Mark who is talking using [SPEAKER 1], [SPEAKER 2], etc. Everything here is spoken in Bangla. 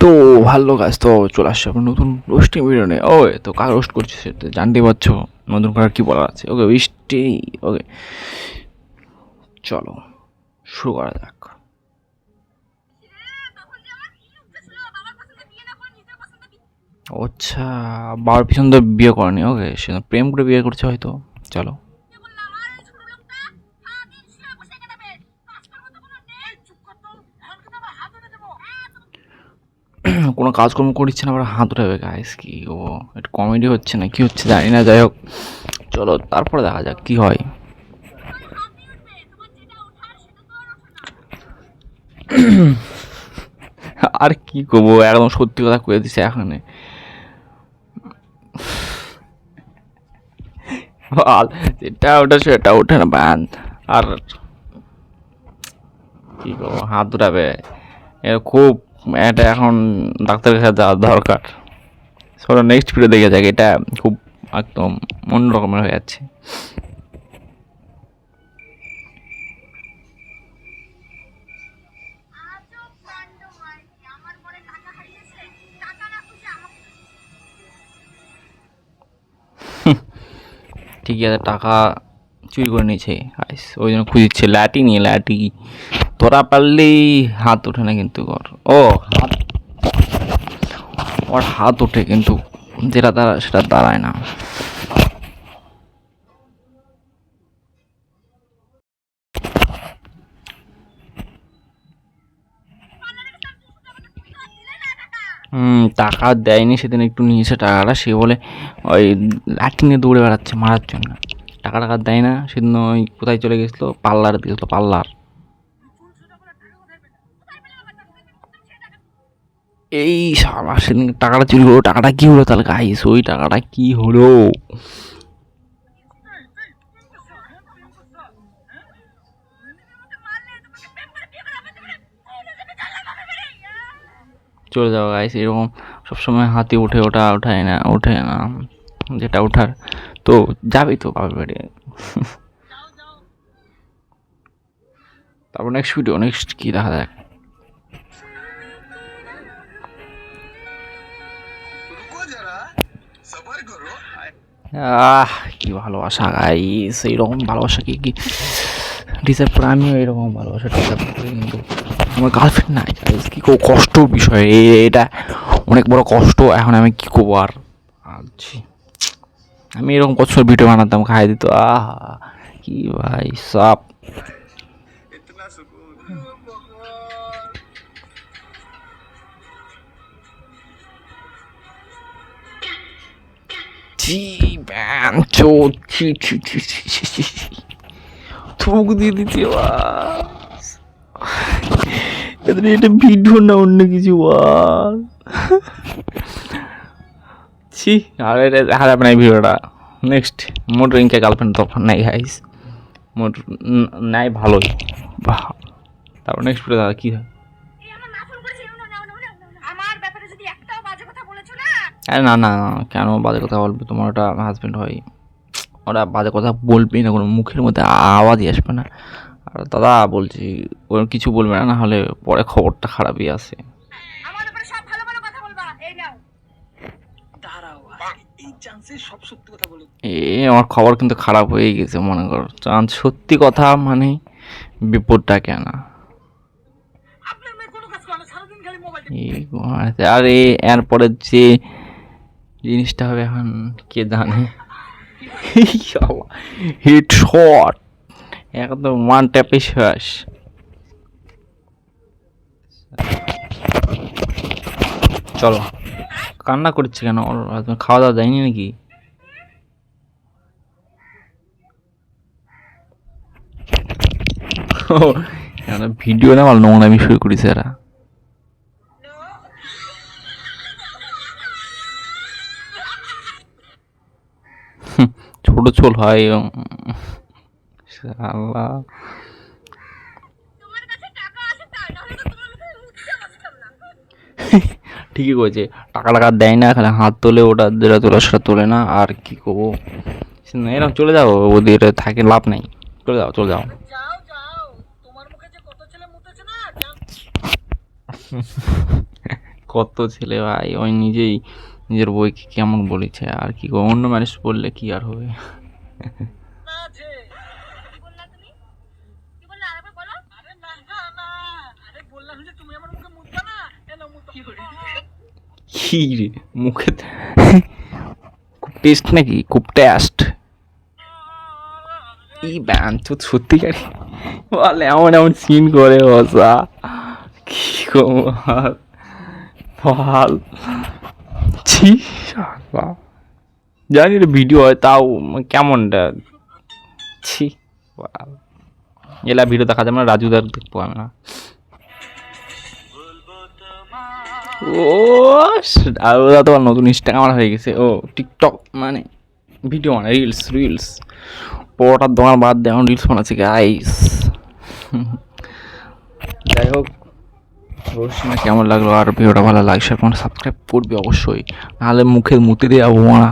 [SPEAKER 1] তো ভালো গাছ তো চলে আসছে আপনার নতুন রোস্টিং ভিডিও নিয়ে। ওকে তো কার রোস্ট করছে সেটা জানতে পারছ নতুন করার কী বলার আছে। ওকে বৃষ্টি ওকে। চলো শুরু করা যাক। আচ্ছা বাবার পিছন তো বিয়ে করেনি ওকে। সে প্রেম করে বিয়ে করছে হয়তো। চলো। কোনো কাজকর্ম করছে না, আবার হাত উঠাবে গাইস কি ও একটু কমেডি হচ্ছে না, কি হচ্ছে জানি না, যাই হোক। চলো, তারপরে দেখা যাক কি হয়। আর কি করব, একদম সত্যি কথা কয়ে দিছে এখানে বল, যেটা ওটা সেটা, ওঠে না ব্যান আর কি করব, হাত উঠাবে। খুব এটা এখন ডাক্তারের কাছে যাওয়া দরকার। চলো নেক্সট ভিডিও দেখে যাক, এটা খুব একদম অন্য রকমের হয়ে যাচ্ছে। ঠিকই আছে, টাকা চুরি করে নিয়েছে। আইস ওই জন্য খুঁজছে ল্যাটি নিয়ে ল্যাটি তোরা পারলেই হাত ওঠে না কিন্তু ওর ও, হাত ওর হাত ওঠে কিন্তু যেটা তারা সেটা দাঁড়ায় না। হুম, টাকা দেয়নি, সেদিন একটু নিয়েছে টাকাটা, সে বলে ওই লাঠি নিয়ে দৌড়ে বেড়াচ্ছে মারার জন্য। টাকা টাকা দেয় না, সেদিন ওই কোথায় চলে গেছিল? পার্লারে দিয়েছিলো পার্লার। এই সারা সেদিন টাকাটা চুরি হলো টাকাটা কি হলো তাহলে গাইস ওই টাকাটা কি হলো? চলে যাও গাইস এরকম সবসময় হাতি উঠে ওঠা ওঠায় না ওঠে না, যেটা ওঠার। তো, যাবি তো বাবার বাড়ি। তারপর নেক্সট ভিডিও নেক্সট কি দেখা যাক? আহ, কি ভালোবাসা গাইস এইরকম ভালোবাসা কি কি? ডিসার্ভ করে আমিও এরকম ভালোবাসা ডিসার্ভ করি, কিন্তু আমার গার্লফ্রেন্ড নাই গাইস কি কষ্ট বিষয়। এটা অনেক বড় কষ্ট। এখন আমি কি করব আর? আছি আমি এরকম কষ্ট ভিডিও বানাতাম খাই দিত। আহ, কি ভাই, সাপ। ছি ব্যান চো ছি ছি ছি ছি। থুক দিয়ে দিতে এদের এটা ভিডিও না, অন্য কিছু বল ছি, আর এটা যাবে না ভিডিওটা। নেক্সট মোটর ইনকে গার্লফ্রেন্ড তখন নাই গাইস মোটর নাই ভালোই। বাহ। তারপর নেক্সট ভিডিও দাদা কী হয়
[SPEAKER 2] এই আমার মা ফোন করেছে নাও, নাও, নাও, নাও, নাও। আমার ব্যাপারে যদি একটাও বাজে কথা বলেছ না
[SPEAKER 1] আরে না না কেন বাজে কথা বলবে? তোমার ওটা হাজব্যান্ড হয়। ওরা বাজে কথা বলবেই না কোনো মুখের মধ্যে আওয়াজই আসবে না। আর দাদা বলছি ওর কিছু বলবে না না হলে পরে খবরটা খারাপই আছে।
[SPEAKER 2] আমার ব্যাপারে সব ভালো ভালো কথা বলবা এই নাও।
[SPEAKER 3] এই চান্সে সব সত্যি কথা বলে।
[SPEAKER 1] এ আমার খবর কিন্তু খারাপ হয়ে গেছে মনে করো। চাঁদ সত্যি কথা মানে বিপদটা কেন। আর এরপরে যে জিনিসটা হবে এখন কে জানে। হিট শট একদম ওয়ান ট্যাপে শেষ। চলো কান্না করছে কেন? খাওয়া দাওয়া যায়নি নাকি? ভিডিও না আমার নোংরামি শুরু করেছে এরা। ছোট চোল হয়
[SPEAKER 2] আল্লাহ
[SPEAKER 1] ঠিকই করেছে টাকা টাকা দেয় না খালি হাত তোলে ওটা যেটা তোলা সেটা তোলে না আর কি করব? এরকম চলে যাও ওদের থাকে লাভ নেই। চলে যাও চলে যাও। কত ছেলে ভাই ওই নিজেই নিজের বইকে কেমন বলেছে আর কি অন্য মানুষ বললে কি আর হবে?
[SPEAKER 2] কি
[SPEAKER 1] রে? মুখে খুব টেস্ট নাকি? খুব টেস্ট এই ব্যান তো সত্যিকারই বলে এমন এমন সিন করে বসা। কি কমাল ভালো ছি। জানি রে ভিডিও হয়, তাও কেমনটা? ছি। এলা ভিডিও দেখা যাবে না রাজুদার দেখব আমি না। ও ওরা তো নতুন ইনস্টাগ্রাম হয়ে গেছে। ও টিকটক মানে ভিডিও মানে রিলস রিলস পরোটার দোকান বাদ এখন রিলস বানাচ্ছে গাইস যাই হোক। অবশ্যই। না, কেমন লাগল? আর ভিডিওটা ভালো লাগছে আপনারা সাবস্ক্রাইব করবে অবশ্যই। নাহলে মুখের মুতি দিয়ে যাব না